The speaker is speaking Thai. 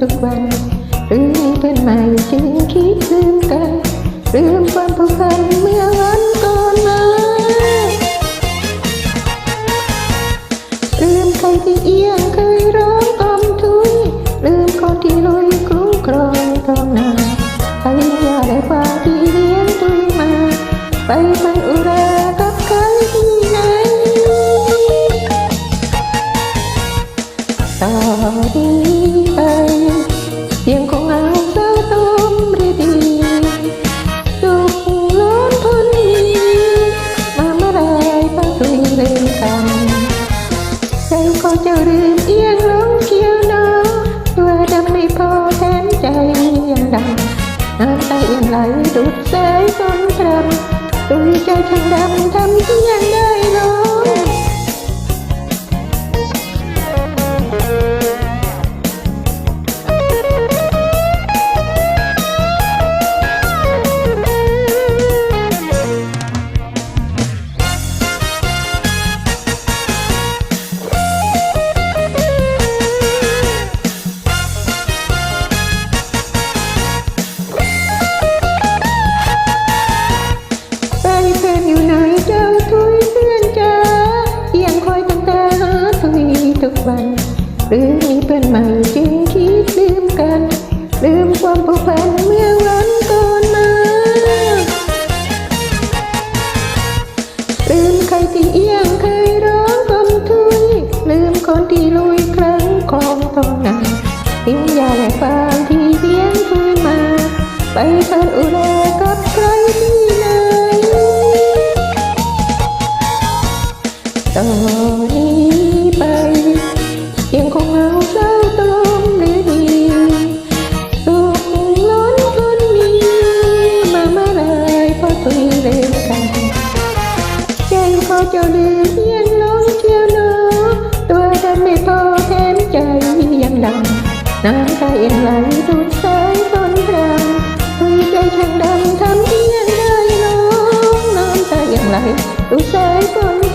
ทุกวันหรือมีเพื่อนใหม่จึงคิดลืมกันลืมความผูกพันเมื่อวันก่อนมาลืมใครที่เอียงเคยร้องกลอมทุยลืมคนที่ลุยคุ้มครองทองนาไปยาได้ความที่เลี้ยงตุยมาไปมันอุรากับใครที่ไหนต่อนี้ไป ก็ มความผูกพันเมื่อวันก่อนมาลืมใครที่เอียงเคยร้องกลมทุยลืมคนที่ลุยครั้งคลองตองนานทิ้งยาและฟางที่เลี้ยงคุยมา ไปเปิดอุรา พอเจ้าลืมยังลงเทียวเนอตัวดำไม่พอแถมใจยังดำน้ำตาเอ็นไหลดูดสายตอนรำคุยใจช่างดำทำที่ยังได้น้องน้ำตายังไหลดูดสายตอน